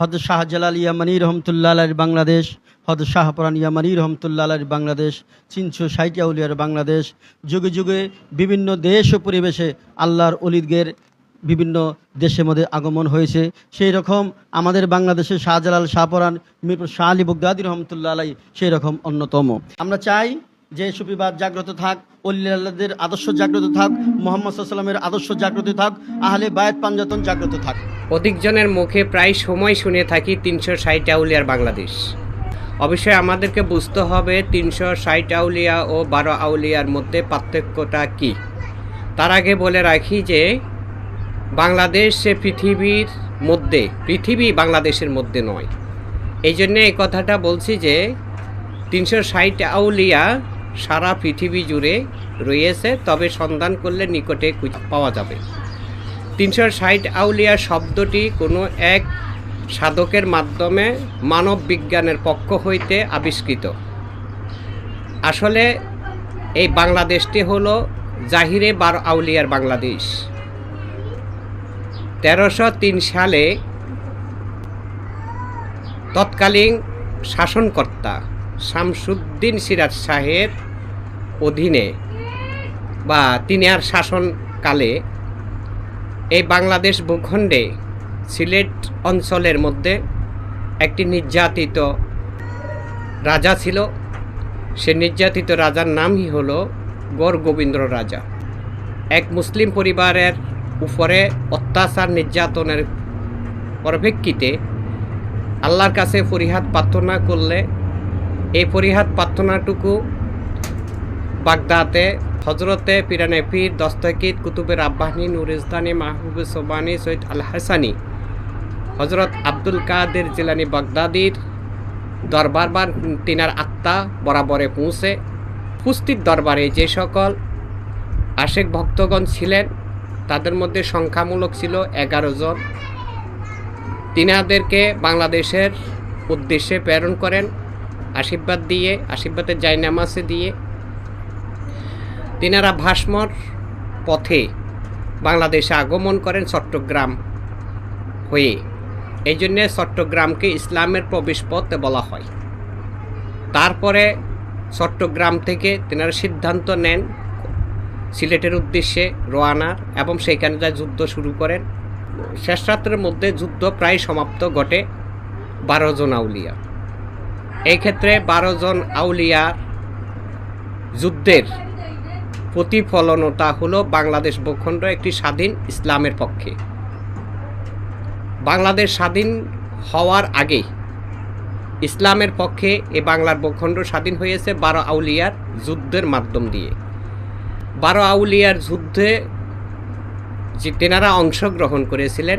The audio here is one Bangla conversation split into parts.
হদ শাহজালাল ইয়ামানি রহমতুল্লাহ আলার বাংলাদেশ হদ শাহপরান ইয়ামানি রহমতুল্লাহ আলার বাংলাদেশ, তিনশো ষাট আউলিয়ার বাংলাদেশ, যুগে যুগে বিভিন্ন দেশ ও পরিবেশে আল্লাহর অলিদগের বিভিন্ন দেশের মধ্যে আগমন হয়েছে। সেই রকম আমাদের বাংলাদেশে শাহজালাল শাহপরান মিরপুর শাহ আলী বগদাদি রহমতুল্লাহ আলাই সেই রকম অন্যতম। আমরা চাই যে সুফিবাদ জাগ্রত থাক অলিয়াল্লাদের আদর্শ জাগ্রত থাক, মোহাম্মদ সাল্লামের আদর্শ জাগ্রত থাক, আহলে বায়াত পাঞ্জাতন জাগ্রত থাক। অধিকজনের মুখে প্রায় সময় শুনে থাকি তিনশো ষাট আউলিয়ার বাংলাদেশ। অবশ্যই আমাদেরকে বুঝতে হবে তিনশো ষাট আউলিয়া ও বারো আউলিয়ার মধ্যে পার্থক্যটা কি। তার আগে বলে রাখি যে, বাংলাদেশ সে পৃথিবীর মধ্যে, পৃথিবী বাংলাদেশের মধ্যে নয়। এই জন্য এই কথাটা বলছি যে, তিনশো ষাট আউলিয়া সারা পৃথিবী জুড়ে রয়েছে, তবে সন্ধান করলে নিকটে পাওয়া যাবে। তিনশো ষাট আউলিয়া শব্দটি কোনো এক সাধকের মাধ্যমে মানব বিজ্ঞানের পক্ষ হইতে আবিষ্কৃত। আসলে এই বাংলাদেশটি হলো জাহিরে বার আউলিয়ার বাংলাদেশ। তেরোশো তিন সালে তৎকালীন শাসনকর্তা শামসুদ্দিন সিরাজ শাহের অধীনে বা তিনি আর শাসনকালে এই বাংলাদেশ ভূখণ্ডে সিলেট অঞ্চলের মধ্যে একটি নির্যাতিত রাজা ছিল। সে নির্যাতিত রাজার নামই হলো গড় গোবিন্দ্র রাজা। এক মুসলিম পরিবারের উপরে অত্যাচার নির্যাতনের পরিপ্রেক্ষিতে আল্লাহর কাছে ফরিহাদ প্রার্থনা করলে, এই ফরিহাদ প্রার্থনাটুকু বাগদাতে হজরতে পিরানে পীর দস্তকিদ কুতুবের আব্বানি নুরিস্তানি মাহবুব সোবানি সৈয়দ আল হাসানি হজরত আব্দুল কাদের জিলানি বাগদাদির দরবার বা তিনার আত্মা বরাবরে পৌঁছে। পুস্তির দরবারে যে সকল আশেক ভক্তগণ ছিলেন, তাদের মধ্যে সংখ্যামূলক ছিল এগারো জন। তিনাদেরকে বাংলাদেশের উদ্দেশ্যে প্রেরণ করেন, আশীর্বাদ দিয়ে আশীর্বাদের জায়নামাসে দিয়ে তিনারা ভাসমর পথে বাংলাদেশে আগমন করেন চট্টগ্রাম হয়ে। এই জন্যে চট্টগ্রামকে ইসলামের প্রবেশপথ বলা হয়। তারপরে চট্টগ্রাম থেকে তেনারা সিদ্ধান্ত নেন সিলেটের উদ্দেশ্যে রোয়ানার এবং সেইখানে যা যুদ্ধ শুরু করেন। শেষ রাত্রের মধ্যে যুদ্ধ প্রায় সমাপ্ত ঘটে বারো জন আউলিয়া। এই ক্ষেত্রে বারো জন আউলিয়ার যুদ্ধের প্রতিফলনতা হলো বাংলাদেশ ভূখণ্ড একটি স্বাধীন ইসলামের পক্ষে। বাংলাদেশ স্বাধীন হওয়ার আগে ইসলামের পক্ষে এ বাংলার ভূখণ্ড স্বাধীন হয়েছে বারো আউলিয়ার যুদ্ধের মাধ্যম দিয়ে। বারো আউলিয়ার যুদ্ধে যে তেনারা অংশগ্রহণ করেছিলেন,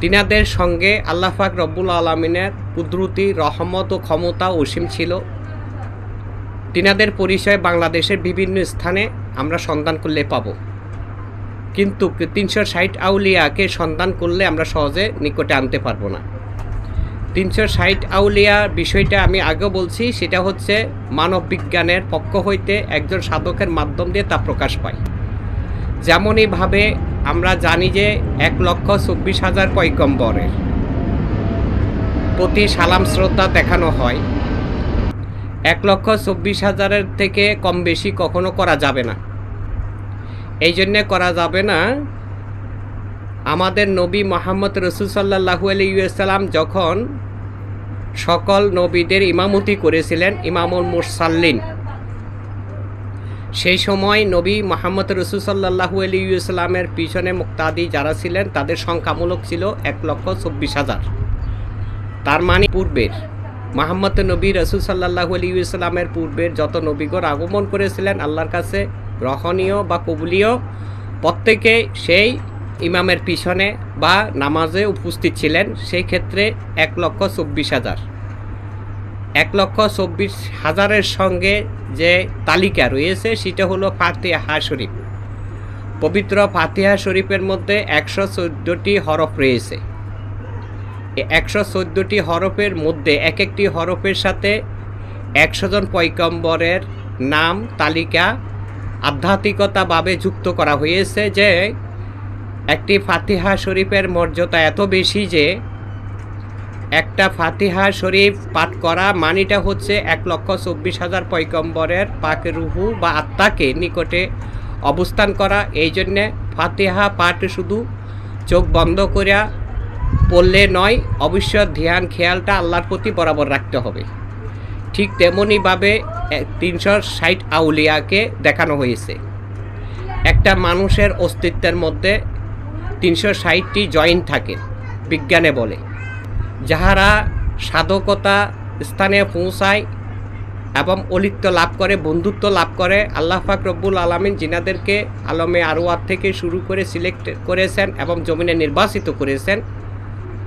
তিনাদের সঙ্গে আল্লাহ পাক রব্বুল আলমিনের কুদরতি রহমত ও ক্ষমতা অসীম ছিল। তিনাদের পরিচয় বাংলাদেশের বিভিন্ন স্থানে আমরা সন্ধান করলে পাব। কিন্তু তিনশো ষাট আউলিয়াকে সন্ধান করলে আমরা সহজে নিকটে আনতে পারব না। তিনশো ষাট আউলিয়া বিষয়টা আমি আগেও বলছি, সেটা হচ্ছে মানব বিজ্ঞানের পক্ষ হইতে একজন সাধকের মাধ্যম দিয়ে তা প্রকাশ পায়। যেমনইভাবে আমরা জানি যে এক লক্ষ চব্বিশ হাজার পয়গম্বরের প্রতি সালাম শ্রদ্ধা দেখানো হয় এক লক্ষ চব্বিশ হাজারের থেকে কম বেশি কখনো করা যাবে না। এই জন্যে করা যাবে না। আমাদের নবী মোহাম্মদ রসুল সাল্লাহু আলিয়াল্লাম যখন সকল নবীদের ইমামতি করেছিলেন, ইমামুল মুরসাল্লিন, সেই সময় নবী মোহাম্মদ রসুল সাল্লাহু আলিয়াল্লামের পিছনে মুক্তাদি যারা ছিলেন, তাদের সংখ্যামূলক ছিল এক লক্ষ চব্বিশ হাজার। তার মানে পূর্বের মাহমদ নবী রসুল সাল্লাহু আলিউসালামের পূর্বের যত নবীগণ আগমন করেছিলেন, আল্লাহর কাছে গ্রহণীয় বা কবুলীয়, প্রত্যেকে সেই ইমামের পিছনে বা নামাজে উপস্থিত ছিলেন। সেই ক্ষেত্রে এক লক্ষ চব্বিশ হাজার। এক লক্ষ চব্বিশ হাজারের সঙ্গে যে তালিকা রয়েছে, সেটা হলো ফাতিহা শরীফ। পবিত্র ফাতিহা শরীফের মধ্যে একশো চোদ্দোটি হরফ রয়েছে। একশো চোদ্দোটি হরফের মধ্যে এক একটি হরফের সাথে একশো জন পৈকম্বরের নাম, তালিকা, আধ্যাত্মিকতাভাবে যুক্ত করা হয়েছে যে একটি ফাতিহা শরীফের মর্যাদা এত বেশি যে একটা ফাতিহা শরীফ পাঠ করা মানিটা হচ্ছে এক লক্ষ চব্বিশ হাজার পয়গম্বরের পাক রুহু বা আত্মাকে নিকটে অবস্থান করা। এই জন্যে ফাতিহা পাঠ শুধু চোখ বন্ধ করিয়া পড়লে নয়, অবশ্য ধ্যান, খেয়ালটা আল্লাহর প্রতি বরাবর রাখতে হবে। ঠিক তেমনইভাবে তিনশো ষাট আউলিয়াকে দেখানো হয়েছে। একটা মানুষের অস্তিত্বের মধ্যে তিনশো ষাটটি জয়েন্ট থাকে, বিজ্ঞানে বলে। যাহারা সাধকতা স্থানে পৌঁছায় এবং অলিত্ব লাভ করে, বন্ধুত্ব লাভ করে, আল্লাহ পাক রব্বুল আলমিন জিনাদেরকে আলমে আরোয়ার থেকে শুরু করে সিলেক্ট করেছেন এবং জমিনে নির্বাচিত করেছেন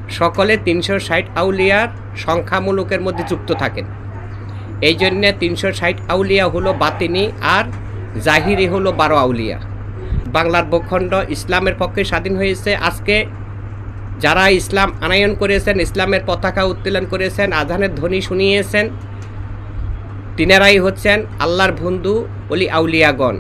সকলে তিনশো ষাট আউলিয়ার সংখ্যামূলকের মধ্যে যুক্ত থাকেন। এই জন্যে তিনশো ষাট আউলিয়া হলো বাতিনি আর জাহিরি হলো বারো আউলিয়া। বাংলার ভূখণ্ড ইসলামের পক্ষে স্বাধীন হয়েছে। আজকে যারা ইসলাম আনায়ন করেছেন, ইসলামের পতাকা উত্তোলন করেছেন, আজানের ধ্বনি শুনিয়েছেন, তিনারাই হচ্ছেন আল্লাহর বন্ধু অলি আউলিয়াগণ।